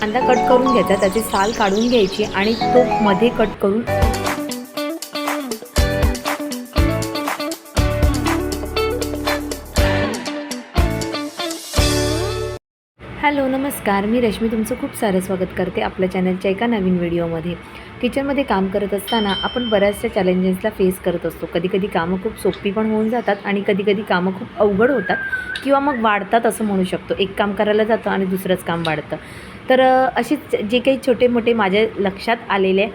कांदा कट करून घ्यायचा त्याची साल काढून घ्यायची आणि तो मध्ये कट करून हॅलो नमस्कार. मी रश्मी तुमचं खूप सारं स्वागत करते आपल्या चॅनलच्या एका नवीन व्हिडिओमध्ये. किचनमध्ये काम करत असताना आपण बऱ्याचशा चॅलेंजेसला फेस करत असतो. कधी कधी कामं खूप सोपी पण होऊन जातात आणि कधी कधी कामं खूप अवघड होतात किंवा मग वाढतात असं म्हणू शकतो. एक काम करायला जातं आणि दुसरंच काम वाढतं. तर अशीच जे काही छोटे मोठे माझ्या लक्षात आलेले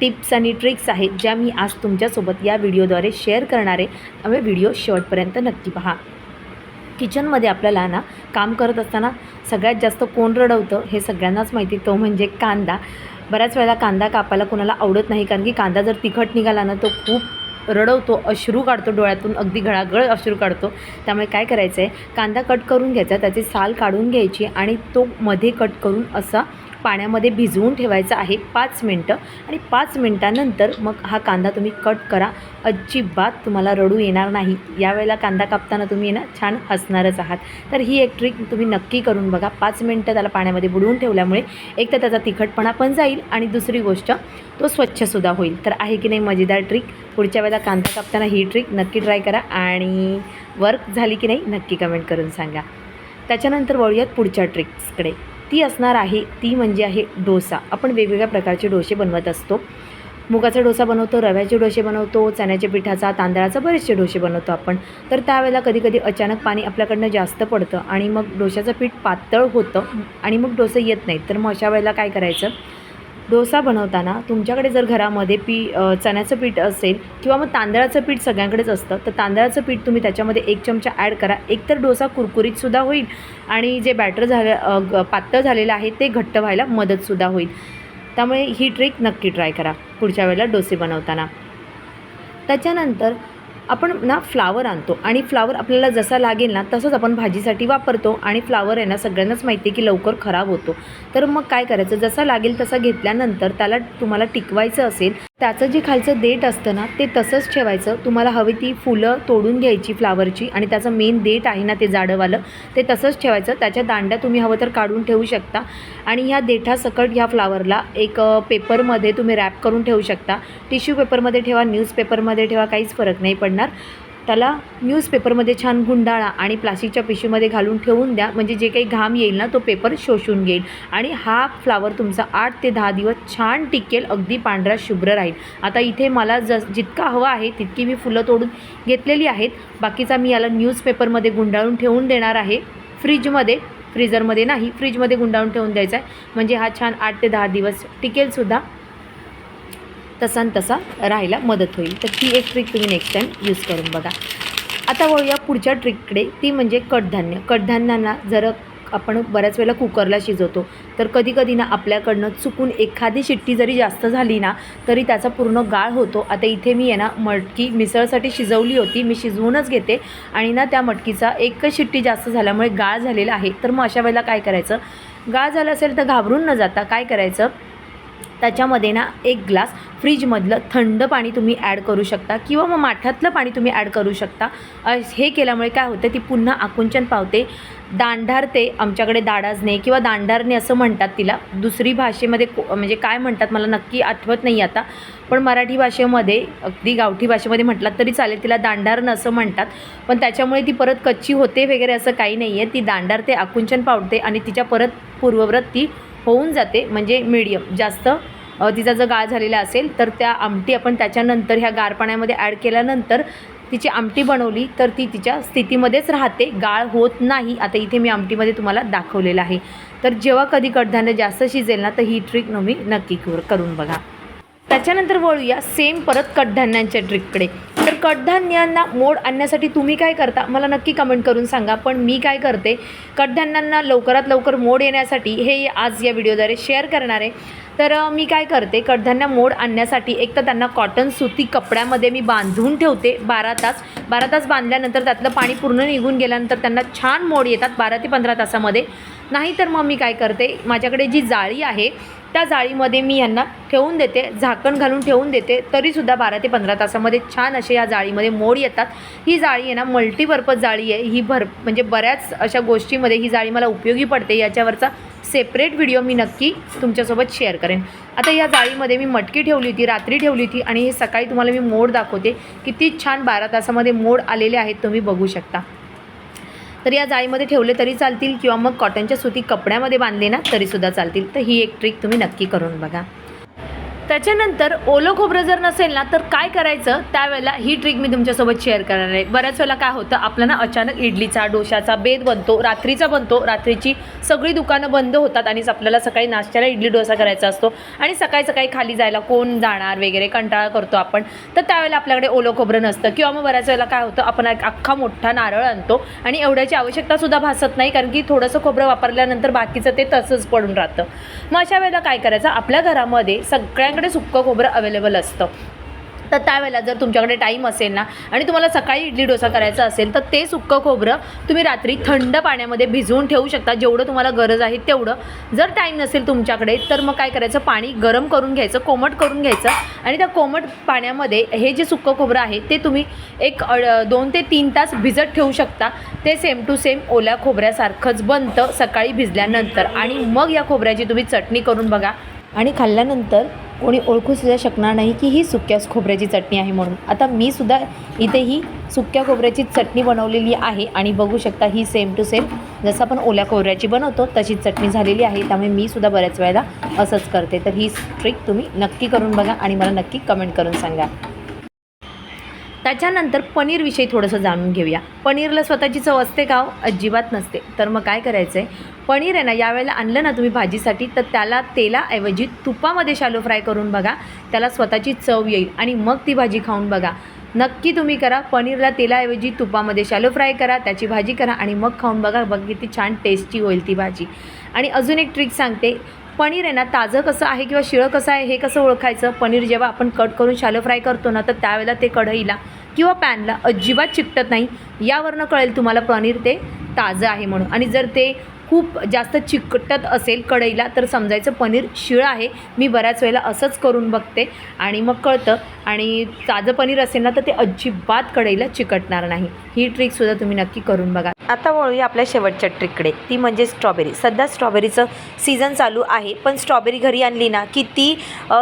टिप्स आणि ट्रिक्स आहेत ज्या मी आज तुमच्यासोबत या व्हिडिओद्वारे शेअर करणार आहे त्यामुळे व्हिडिओ शेवटपर्यंत नक्की पहा. किचनमध्ये आपल्याला ना काम करत असताना सगळ्यात जास्त कोण रडवतं हे सगळ्यांनाच माहिती तो म्हणजे कांदा. बऱ्याच वेळेला कांदा कापायला कोणाला आवडत नाही कारण की कांदा जर तिखट निघाला ना तो खूप रडवतो अश्रू काढतो डोळ्यातून अगदी गळागळ अश्रू काढतो. त्यामुळे काय करायचं आहे कांदा कट करून घ्यायचा त्याची साल काढून घ्यायची आणि तो मध्ये कट करून असा पाण्यामध्ये भिजवून ठेवायचा आहे पाच मिनटं. आणि पाच मिनटानंतर मग हा कांदा तुम्ही कट करा. अजिबात तुम्हाला रडू येणार नाही. यावेळेला कांदा कापताना तुम्ही ना छान हसणारच आहात. तर ही एक ट्रिक तुम्ही नक्की करून बघा. पाच मिनटं त्याला पाण्यामध्ये बुडवून ठेवल्यामुळे एक तर त्याचा तिखटपणा पण जाईल आणि दुसरी गोष्ट तो स्वच्छसुद्धा होईल. तर आहे की नाही मजेदार ट्रिक. पुढच्या वेळेला कांदा कापताना ही ट्रिक नक्की ट्राय करा आणि वर्क झाली की नाही नक्की कमेंट करून सांगा. त्याच्यानंतर वळूयात पुढच्या ट्रिक्सकडे. ती असणार आहे ती म्हणजे आहे डोसा. आपण वेगवेगळ्या प्रकारचे डोसे बनवत असतो. मुगाचा डोसा बनवतो रव्याचे डोसे बनवतो चण्याच्या पिठाचा तांदळाचा बरेचसे डोसे बनवतो आपण. तर त्यावेळेला कधीकधी अचानक पाणी आपल्याकडनं जास्त पडतं आणि मग डोशाचं पीठ पातळ होतं आणि मग डोसे येत नाहीत. तर मग अशा वेळेला काय करायचं? डोसा बनवताना तुमच्याकडे जर घरामध्ये पी चण्याचं पीठ असेल किंवा मग तांदळाचं पीठ सगळ्यांकडेच असतं तर तांदळाचं पीठ तुम्ही त्याच्यामध्ये एक चमचा ॲड करा. एकतर डोसा कुरकुरीतसुद्धा होईल आणि जे बॅटर झालं ग- पातळ झालेलं आहे ते घट्ट व्हायला मदतसुद्धा होईल. त्यामुळे ही ट्रिक नक्की ट्राय करा पुढच्या वेळेला डोसे बनवताना. त्याच्यानंतर आपण ना फ्लावर आणतो आणि फ्लावर आपल्याला जसा लागेल ना तसंच आपण भाजीसाठी वापरतो आणि फ्लावर आहे ना सगळ्यांनाच माहिती आहे की लवकर खराब होतो. तर मग काय करायचं? जसा लागेल तसा घेतल्यानंतर त्याला तुम्हाला टिकवायचं असेल त्याचं जे खालचं देठ असतं ना ते तसंच ठेवायचं. तुम्हाला हवी ती फुलं तोडून घ्यायची फ्लावरची आणि त्याचं मेन देठ आहे ना ते जाडंवालं ते तसंच ठेवायचं. त्याच्या दांड्या तुम्ही हवं तर काढून ठेवू शकता. आणि ह्या देठासकट ह्या फ्लावरला एक पेपरमध्ये तुम्ही रॅप करून ठेवू शकता. टिश्यू पेपरमध्ये ठेवा न्यूजपेपरमध्ये ठेवा काहीच फरक नाही पडत. पडणार. त्याला न्यूजपेपरमध्ये छान गुंडाळा आणि प्लास्टिकच्या पिशवीमध्ये घालून ठेवून द्या. म्हणजे जे काही घाम येईल ना तो पेपर शोषून घेईल. आणि हा फ्लावर तुमचा आठ ते दहा दिवस छान टिकेल. अगदी पांढरा शुभ्र राहील. आता इथे मला जस जितका हवा आहे तितकी मी फुलं तोडून घेतलेली आहेत. बाकीचा मी याला न्यूजपेपरमध्ये गुंडाळून ठेवून देणार आहे. फ्रीजमध्ये फ्रीजरमध्ये नाही फ्रीजमध्ये गुंडाळून ठेवून द्यायचा आहे. म्हणजे हा छान आठ ते दहा दिवस टिकेलसुद्धा तसा तसा राहायला मदत होईल. तर ती एक ट्रिक तुम्ही नेक्स्ट टाईम यूज करून बघा. आता वळूया पुढच्या ट्रिककडे ती म्हणजे कडधान्य. कडधान्यांना जर आपण बऱ्याच वेळेला कुकरला शिजवतो तर कधीकधी ना आपल्याकडनं चुकून एखादी शिट्टी जरी जास्त झाली ना तरी त्याचा पूर्ण गाळ होतो. आता इथे मी आहे ना मटकी मिसळसाठी शिजवली होती. मी शिजवूनच घेते. आणि ना त्या मटकीचा एकच शिट्टी जास्त झाल्यामुळे गाळ झालेला आहे. तर मग अशा वेळेला काय करायचं? गाळ झालं असेल तर घाबरून न जाता काय करायचं? त्याच्यामध्ये ना एक ग्लास फ्रीजमधलं थंड पाणी तुम्ही ॲड करू शकता किंवा मग माठातलं पाणी तुम्ही ॲड करू शकता. हे केल्यामुळे काय होतं ती पुन्हा आकुंचन पावते. दांडारते आमच्याकडे दाडाजणे किंवा दांडारणे असं म्हणतात तिला. दुसरी भाषेमध्ये को म्हणजे काय म्हणतात मला नक्की आठवत नाही आता. पण मराठी भाषेमध्ये अगदी गावठी भाषेमध्ये म्हटलात तरी चालेल तिला दांडारणं असं म्हणतात. पण त्याच्यामुळे ती परत कच्ची होते वगैरे असं काही नाही आहे ती दांडारते आकुंचन पावते आणि तिच्या परत पूर्वव्रत ती होऊन जाते म्हणजे मीडियम जास्त तिचा जर गाळ झालेला असेल तर त्या आमटी आपण त्याच्यानंतर ह्या गार पाण्यामध्ये ॲड केल्यानंतर तिची आमटी बनवली तर ती तिच्या स्थितीमध्येच राहते. गाळ होत नाही. आता इथे मी आमटीमध्ये तुम्हाला दाखवलेलं आहे. तर जेव्हा कधी कडधान्य जास्त शिजेल ना तर ही ट्रिक तुम्ही नक्की करून बघा. त्याच्यानंतर वळूया. सेम परत कडधान्यांच्या ट्रिककडे कडधान्यांना मोड आणण्यासाठी तुम्ही काय करता? मला नक्की कमेंट करून सांगा. पण मी काय करते? कडधान्यांना लवकरात लवकर मोड येण्यासाठी हे आज या व्हिडिओद्वारे शेअर करणार आहे. तर मी काय करते? कडधान्य मोड आणण्यासाठी एक तर त्यांना कॉटन सुती कपड्यामध्ये मी बांधून ठेवते बारा तास. बारा तास बांधल्यानंतर त्यातलं पाणी पूर्ण निघून गेल्यानंतर त्यांना छान मोड येतात बारा ते पंधरा तासामध्ये. नाहीतर मग मी काय करते माझ्याकडे जी जाळी आहे त्या जाळीमध्ये मी यांना ठेवून देते झाकण घालून ठेवून देते तरीसुद्धा बारा ते पंधरा तासामध्ये छान असे या जाळीमध्ये मोड येतात. ही जाळी आहे ना मल्टीपर्पज जाळी आहे. ही भर म्हणजे बऱ्याच अशा गोष्टीमध्ये ही जाळी मला उपयोगी पडते. याच्यावरचा सेपरेट व्हिडिओ मी नक्की तुमच्यासोबत शेअर करेन. आता या जाळीमध्ये मी मटकी ठेवली होती रात्री ठेवली होती आणि हे सकाळी तुम्हाला मी मोड दाखवते. किती छान बारा तासामध्ये मोड आलेले आहेत तुम्ही बघू शकता. तर या जाळीमध्ये ठेवले तरी चालतील किंवा मग कॉटनच्या सुती कपड्यामध्ये बांधले ना तरीसुद्धा चालतील. तर ही एक ट्रिक तुम्ही नक्की करून बघा. त्याच्यानंतर ओलं खोबरं जर नसेल ना तर काय करायचं? त्यावेळेला ही ट्रिक मी तुमच्यासोबत शेअर करणार आहे. बऱ्याच वेळेला काय होतं आपल्याला अचानक इडलीचा डोशाचा बेद बनतो रात्रीचा बनतो. रात्रीची सगळी दुकानं बंद होतात आणि आपल्याला सकाळी नाश्त्याला इडली डोसा करायचा असतो. आणि सकाळी सकाळी खाली जायला कोण जाणार वगैरे कंटाळा करतो आपण. तर त्यावेळेला आपल्याकडे ओलं खोबरं नसतं. किंवा मग बऱ्याच वेळेला काय होतं आपण एक अख्खा मोठा नारळ आणतो आणि एवढ्याची आवश्यकतासुद्धा भासत नाही कारण की थोडंसं खोबरं वापरल्यानंतर बाकीचं ते तसंच पडून राहतं. मग अशा वेळेला काय करायचं आपल्या घरामध्ये सगळ्यांकडे सुक्कं खोबरं अवेलेबल असतं. तर त्यावेळेला जर तुमच्याकडे टाईम असेल ना आणि तुम्हाला सकाळी इडली डोसा करायचा असेल तर ते सुक्कं खोबरं तुम्ही रात्री थंड पाण्यामध्ये भिजवून ठेवू शकता. जेवढं तुम्हाला गरज आहे तेवढं. जर टाईम नसेल तुमच्याकडे तर मग काय करायचं? पाणी गरम करून घ्यायचं कोमट करून घ्यायचं. आणि त्या कोमट पाण्यामध्ये हे जे सुक्कं खोबरं आहे ते तुम्ही एक अड- दोन ते तीन तास भिजत ठेवू शकता. ते सेम टू सेम ओल्या खोबऱ्यासारखंच बनतं सकाळी भिजल्यानंतर. आणि मग या खोबऱ्याची तुम्ही चटणी करून बघा. आणि खाल्ल्यानंतर कोणी ओळखूसुद्धा शकणार नाही की ही सुक्या खोबऱ्याची चटणी आहे म्हणून. आता मी सुद्धा इथे ही सुक्या खोबऱ्याची चटणी बनवलेली आहे आणि बघू शकता ही सेम टू सेम जसं आपण ओल्या खोबऱ्याची बनवतो तशीच चटणी झालेली आहे. त्यामुळे मी सुद्धा बऱ्याच वेळेला असंच करते. तर ही ट्रिक तुम्ही नक्की करून बघा आणि मला नक्की कमेंट करून सांगा. त्याच्यानंतर पनीरविषयी थोडंसं जाणून घेऊया. पनीरला स्वतःची चव असते का हो? अजिबात नसते. तर मग काय करायचं आहे पनीर आहे ना यावेळेला आणलं ना तुम्ही भाजीसाठी तर त्याला तेलाऐवजी तुपामध्ये शालो फ्राय करून बघा. त्याला स्वतःची चव येईल आणि मग ती भाजी खाऊन बघा. नक्की तुम्ही करा. पनीरला तेलाऐवजी तुपामध्ये शालो फ्राय करा त्याची भाजी करा आणि मग खाऊन बघा. बघ किती छान टेस्टी होईल ती भाजी. आणि अजून एक ट्रिक सांगते. पनीर आहे ना ताजं कसं आहे किंवा शिळं कसं आहे हे कसं ओळखायचं? पनीर जेव्हा आपण कट करून शालो फ्राय करतो ना तर त्यावेळेला ते कढईला किंवा पॅनला अजिबात चिकटत नाही. यावरनं कळेल तुम्हाला पनीर ते ताजं आहे म्हणून. आणि जर ते खूप जास्त चिकटत असेल कढईला तर समजायचं पनीर शिळं आहे. मी बऱ्याच वेळेला असंच करून बघते. आणि मग कळतं आणि ताजं पनीर असेल ना तर ते अजिबात कढईला चिकटणार नाही. ही ट्रिकसुद्धा तुम्ही नक्की करून बघा. आता वळूया आपल्या शेवटच्या ट्रिककडे ती म्हणजे स्ट्रॉबेरी सध्या स्ट्रॉबेरीचं सीझन चालू आहे पण स्ट्रॉबेरी घरी आणली ना की ती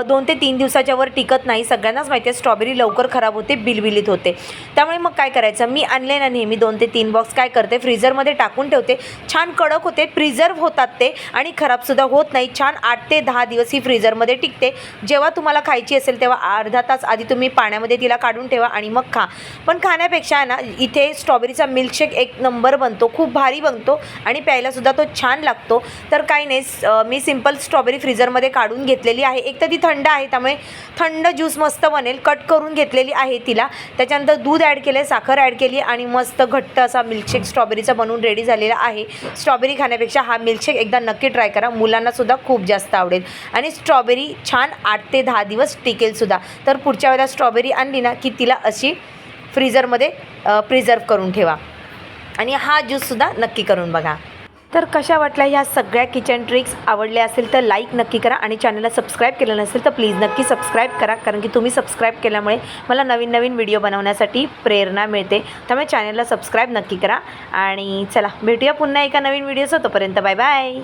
दोन ते तीन दिवसाच्या वर टिकत नाही. सगळ्यांनाच माहिती आहे स्ट्रॉबेरी लवकर खराब होते बिलबिलीत होते. त्यामुळे मग काय करायचं? मी आणले ना नेहमी दोन ते तीन बॉक्स काय करते? फ्रीझरमध्ये टाकून ठेवते. छान कडक होते ते प्रिझर्व होतात ते आणि खराबसुद्धा होत नाही. छान आठ ते दहा दिवस ही फ्रीझरमध्ये टिकते. जेव्हा तुम्हाला खायची असेल तेव्हा अर्धा तास आधी तुम्ही पाण्यामध्ये तिला काढून ठेवा आणि मग खा. पण खाण्यापेक्षा आहे ना इथे स्ट्रॉबेरीचा मिल्कशेक एक नंबर बनतो. खूप भारी बनतो आणि प्यायलासुद्धा तो छान लागतो. तर काही नाही मी सिंपल स्ट्रॉबेरी फ्रीझरमध्ये काढून घेतलेली आहे. एक तर ती थंड आहे त्यामुळे थंड ज्यूस मस्त बनेल. कट करून घेतलेली आहे तिला. त्याच्यानंतर दूध ॲड केलं साखर ॲड केली आणि मस्त घट्ट असा मिल्कशेक स्ट्रॉबेरीचा बनवून रेडी झालेला आहे. स्ट्रॉबेरी खाण्यापेक्षा हा मिल्कशेक एकदा नक्की ट्राय करा. मुलांनासुद्धा खूप जास्त आवडेल. आणि स्ट्रॉबेरी छान आठ ते दहा दिवस टिकेलसुद्धा तर पुढच्या वेळेला स्ट्रॉबेरी आणली ना की तिला अशी फ्रीजरमध्ये प्रिझर्व करून ठेवा. आणि हा ज्यूससुद्धा नक्की करून बघा. तर कशा वाटल्या ह्या सगळ्या किचन ट्रिक्स आवडल्या असेल तर लाईक नक्की करा आणि चॅनलला सबस्क्राईब केलं नसेल तर प्लीज नक्की सबस्क्राईब करा. कारण की तुम्ही सबस्क्राईब केल्यामुळे मला नवीन नवीन व्हिडिओ बनवण्यासाठी प्रेरणा मिळते. त्यामुळे चॅनलला सबस्क्राईब नक्की करा. आणि चला भेटूया पुन्हा एका नवीन व्हिडिओचं तोपर्यंत. Bye bye